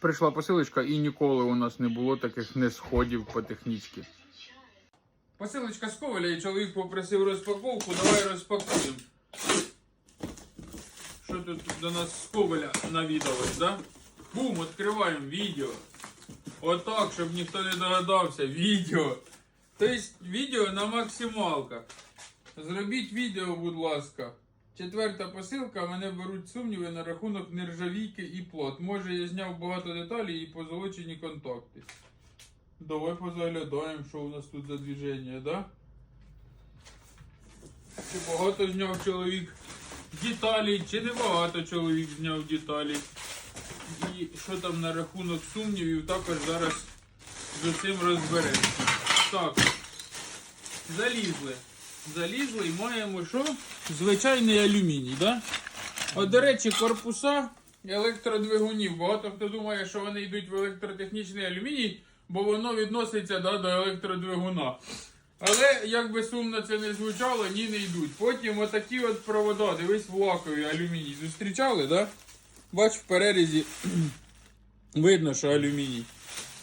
прийшла посилочка і ніколи у нас не було таких несходів по технічці. Посилочка з Коваля і чоловік попросив розпаковку, давай розпакуємо. Що тут до нас з Коваля навідалось, да? Бум, відкриваємо відео. Отак, щоб ніхто не догадався. Відео. Тобто відео на максималках. Зробіть відео, будь ласка. Четверта посилка, мене беруть сумніви на рахунок нержавійки і плот. Може я зняв багато деталей і позолочені контакти. Давай позаглядаємо, що у нас тут за движення, да? Чи багато зняв чоловік деталей, чи не багато чоловік зняв деталей. І що там на рахунок сумнівів, також зараз з цим розберемося. Так, залізли. Залізли і маємо що? Звичайний алюміній, да? От, до речі, корпуса електродвигунів. Багато хто думає, що вони йдуть в електротехнічний алюміній, бо воно відноситься да, до електродвигуна. Але як би сумно це не звучало, ні не йдуть. Потім отакі от провода, дивись, в лакові алюміній. Зустрічали, да? Бач, в перерізі видно, що алюміній.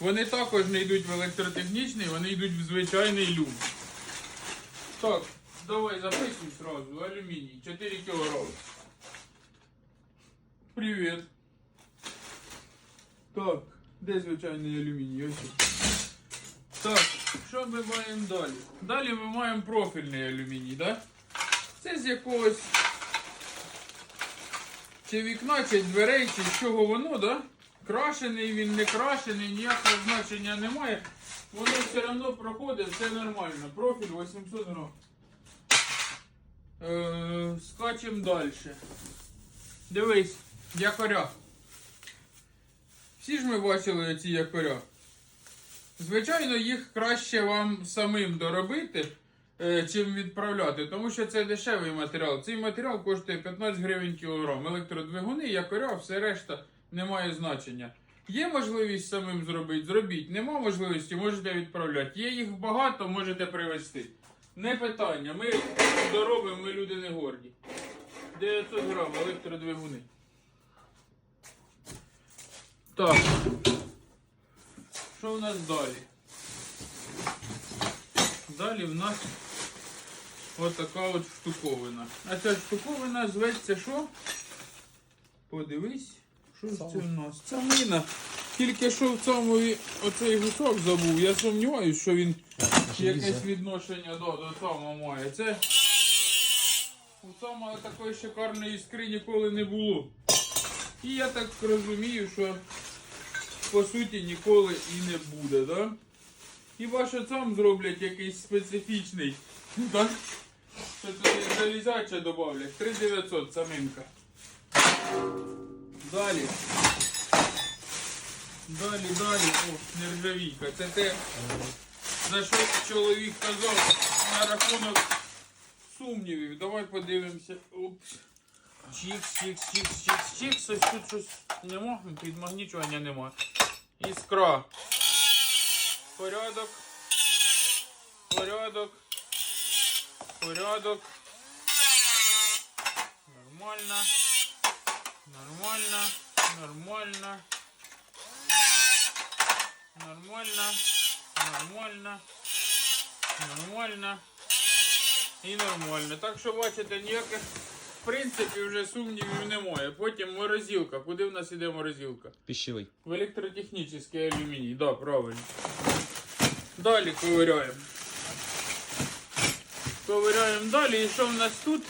Вони також не йдуть в електротехнічний, вони йдуть в звичайний люм. Так, давай записуй сразу. Алюминий. 4 килограмма. Привет. Так, де звичайний алюміній? Ось. Так, що ми маємо далі? Далі ми маємо профільний алюміній, да? Це з якогось чи вікна, чи дверей, чи з чого воно, да? Крашений він, не крашений, ніякого значення немає. Воно все одно проходить, все нормально. Профіль 800 грам. Е, далі. Дивись, якоря. Всі ж ми бачили ці якоря. Звичайно, їх краще вам самим доробити, е, чим відправляти, тому що це дешевий матеріал. Цей матеріал коштує 15 гривень кілограм. Електродвигуни, якоря, все решта не має значення. Є можливість самим зробити, зробіть. Нема можливості, можете відправляти. Є їх багато, можете привезти. Не питання. Ми доробимо, ми люди не горді. 900 грам електродвигуни. Так. Що в нас далі? Далі в нас отака от штуковина. А ця штуковина зветься що? Подивись, що це в нас? Це мина. Тільки що в цьому оцей гусок забув. Я сумніваюся, що він якесь відношення до, до цього має. Це у цьому такої шикарної іскри ніколи не було. І я так розумію, що по суті ніколи і не буде, да? Хіба що сам зроблять якийсь специфічний, так? Що туди залізяче додавлять. 3900 саминка. Далі. Далі, далі. О, нержавійка. Це те, за що чоловік казав на рахунок сумнівів. Давай подивимося. Опс. Чікс, чікс, чікс, чікс, чікс. Ось тут щось нема, підмагнічування нема. Іскра. Порядок. Порядок. Порядок. Нормально. Нормально. Нормально. Нормально. Нормально. Нормально. І нормально. Так що бачите, ніяких в принципі вже сумнівів немає. Потім морозилка. Куди в нас іде морозилка? Пищевий. В електротехнический алюминий, да, правильно. Далі ковиряємо. Ковиряємо далі. І що в нас тут?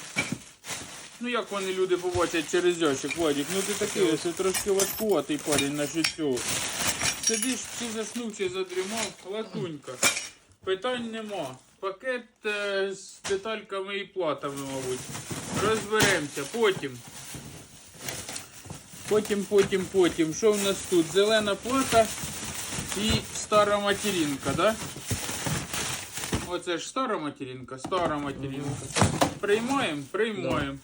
Ну як вони люди побачать через ящик, Владик? Ну ти такий ось трошки важкуватий парень насчет цього. Сидиш, чи заснув, чи задрімав, латунька. Питань нема. Пакет е, з детальками і платами, мабуть. Розберемося. Потім. Потім, потім, потім. Що в нас тут? Зелена плата і стара материнка, да? Оце ж стара материнка, стара материнка. Приймаємо, приймаємо.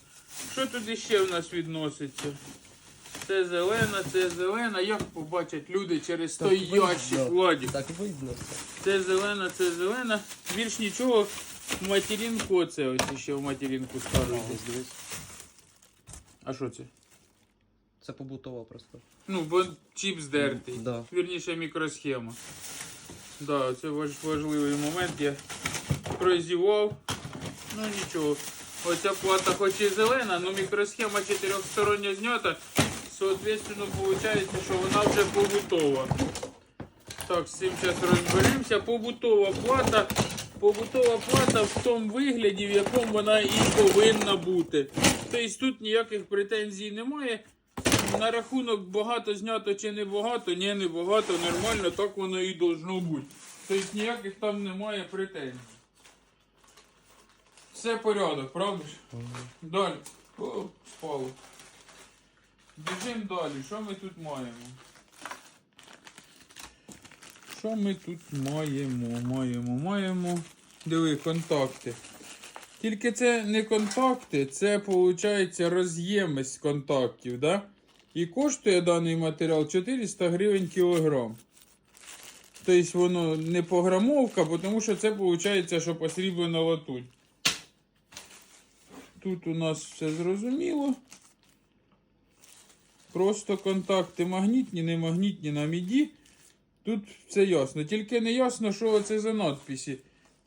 Що тут іще в нас відноситься? Це зелена, це зелена. Як побачать люди через той ящик, Владик? Так видно. Це зелена, це зелена. Більш нічого. В материнку оце ось ще в материнку дивись. А що це? Це побутова просто. Ну, бо чіп здертий. Да. Вірніше мікросхема. Да, це важ- важливий момент. Я прозівав. Ну нічого. Оця плата хоч і зелена, але мікросхема чотирьохстороння знята. Соответственно, виходить, що вона вже побутова. Так, з цим зараз розберемося. Побутова плата. Побутова плата в тому вигляді, в якому вона і повинна бути. Тобто тут ніяких претензій немає. На рахунок багато знято чи не багато, ні, не багато, нормально, так воно і должно бути. Тобто ніяких там немає претензій. Все порядок, правда? Далі. О, спало. Біжимо далі. Що ми тут маємо? Що ми тут маємо? Маємо, маємо. Диви, контакти. Тільки це не контакти, це виходить роз'єми з контактів, да? І коштує даний матеріал 400 гривень кілограм. Тобто воно не пограмовка, тому що це виходить, що посріблена латунь. Тут у нас все зрозуміло. Просто контакти магнітні, не магнітні на міді. Тут все ясно. Тільки не ясно, що це за надписи.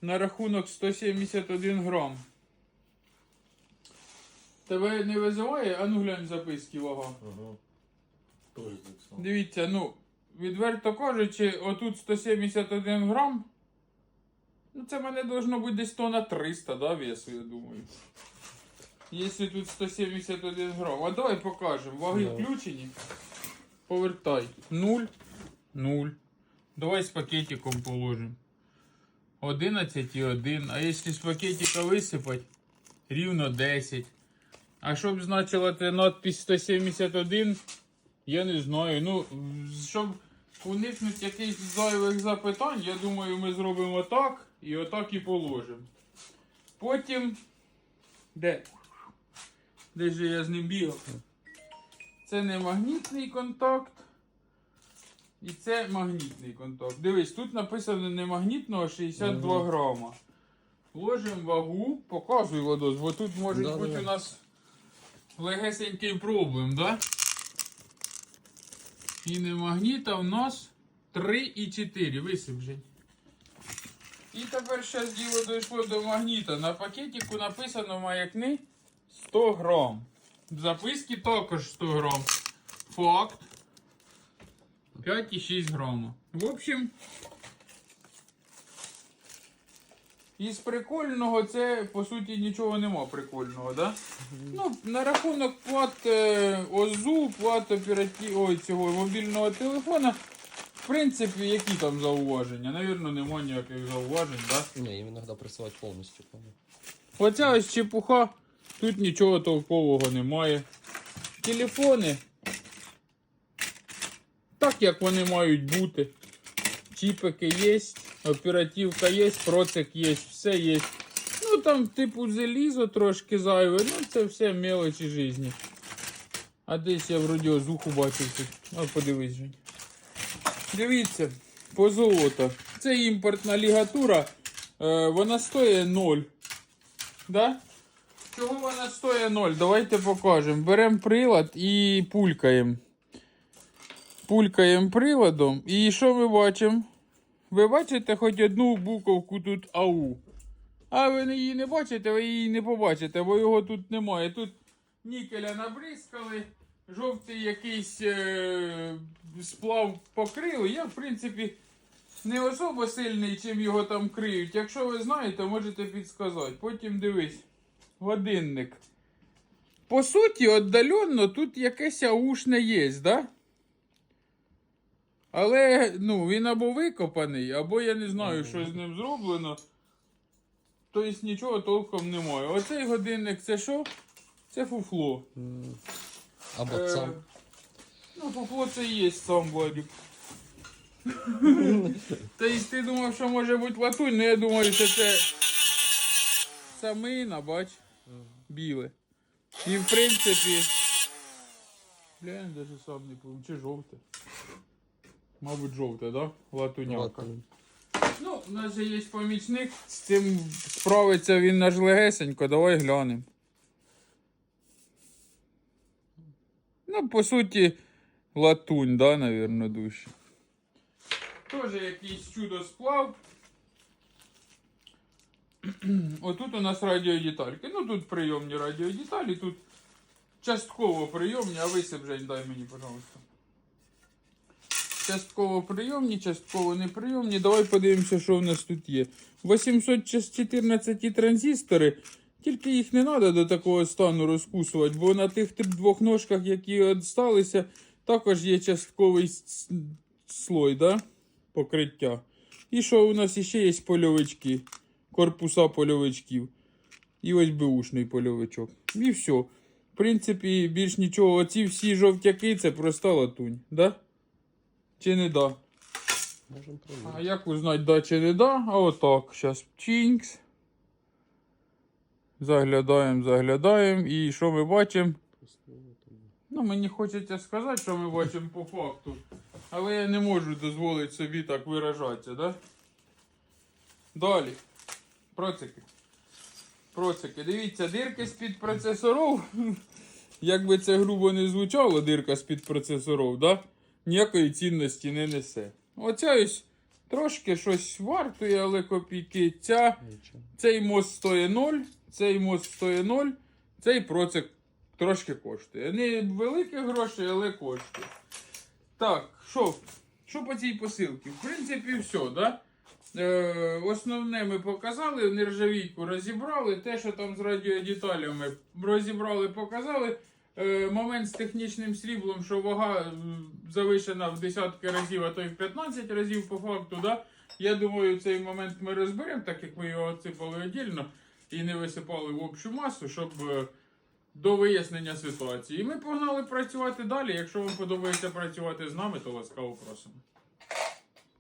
На рахунок 171 грам. Тебе не визиває? А ну глянь записки вага. Ага. Дивіться, ну, відверто кажучи, отут 171 грам. Ну, це мене должно бути десь тонна 300, да, весу, я думаю. Якщо тут 171 грам. А давай покажемо. Ваги Да. включені. Повертай. 0, 0. Давай з пакетиком положимо. 11,1. А якщо з пакетика висипати, рівно 10. А щоб значила це надпись 171, я не знаю. Ну, щоб уникнути якихось зайвих запитань, я думаю, ми зробимо так і отак і положимо. Потім. Де? Де ж я з ним бігав? Це не магнітний контакт. І це магнітний контакт. Дивись, тут написано не магнітного 62 Ага. грама. Ложимо вагу, показуй Владос, бо тут може Да, бути да. у нас легесенький проблем, да? І не магніта в нас 3,4. Висип. І тепер зараз діло дійшло до магніта. На пакетику написано маякни 100 грам. В записки також 100 грам. Факт. 5,6 грама. В общем, із прикольного це по суті нічого нема прикольного, да? Ну, на рахунок плат е, ОЗУ, плат оператив... Ой, цього мобільного телефона. В принципі, які там зауваження? Навірно, нема ніяких зауважень, да? Не, им иногда присылать полностью. по-моему. Оця ось чепуха, тут нічого толкового немає. Телефони. Так як вони мають бути. Чіпики є, оперативка є, процик є, все є. Ну там, типу, залізо трошки зайве, ну це все мелочі житті. А десь я вроді озуху бачив тут. А подивись. Дивіться, позолота. Це імпортна лігатура. Е, вона стоїть 0. Да? Чого вона стоїть 0? Давайте покажемо. Беремо прилад і пулькаємо. Пулькаємо приладом. І що ми бачимо? Ви бачите хоч одну буковку тут АУ. А ви її не бачите, ви її не побачите, бо його тут немає. Тут нікеля набризкали, жовтий якийсь е- сплав покрили. Я, в принципі, не особо сильний, чим його там криють. Якщо ви знаєте, можете підсказати. Потім дивись. Годинник. По суті, віддаленно тут якесь аушне є, да? Але ну, він або викопаний, або я не знаю, що з ним зроблено. Тобто нічого толком немає. Оцей годинник це що? Це фуфло. Або Е. Ну, фуфло це і є сам Владик. Тобто ти думав, що може бути латунь, ну я думаю, що це самина, бач, біле. І в принципі. Бля, я навіть сам не пам'ятаю, чи жовте. Мабуть, жовте, да? Латунявка. Латунь. Ну, у нас же є помічник, з цим справиться він наш легесенько, давай глянемо. Ну, по суті, латунь, да, навірно, дужче. Тоже якийсь чудо сплав. Отут у нас радіодетальки. Ну тут прийомні радіодеталі, тут частково прийомні, а висип, Жень, дай мені, пожалуйста. Частково прийомні, частково неприйомні. Давай подивимося, що в нас тут є. 814 транзистори. Тільки їх не треба до такого стану розкусувати, бо на тих двох ножках, які відсталися, також є частковий слой, да? покриття. І що у нас іще є польовички, корпуса польовичків. І ось беушний польовичок. І все. В принципі, більш нічого. Оці всі жовтяки це проста латунь, да? Чи не да? Можемо А як узнать, да чи не да? А отак. Зараз чінкс. Заглядаємо, заглядаємо. І що ми бачимо? Ну, мені хочеться сказати, що ми бачимо по факту. Але я не можу дозволити собі так виражатися, да? Далі. Процики. Процики. Дивіться, дирки з-під процесорів. Як би це грубо не звучало, дирка з-під процесорів, да? ніякої цінності не несе. Оця ось трошки щось вартує, але копійки. Ця цей мост стоїть 0, цей мост стоїть 0, цей процик трошки коштує. Не великі гроші, але коштує. Так, що? Що по цій посилці? В принципі, все, да? Е, основне ми показали, нержавійку розібрали, те, що там з радіодеталями розібрали, показали. Е, момент з технічним сріблом, що вага завишена в десятки разів, а то й в 15 разів по факту, да? Я думаю, цей момент ми розберемо, так як ми його отсипали віддільно і не висипали в общу масу, щоб е, до вияснення ситуації. І ми погнали працювати далі. Якщо вам подобається працювати з нами, то ласкаво просимо.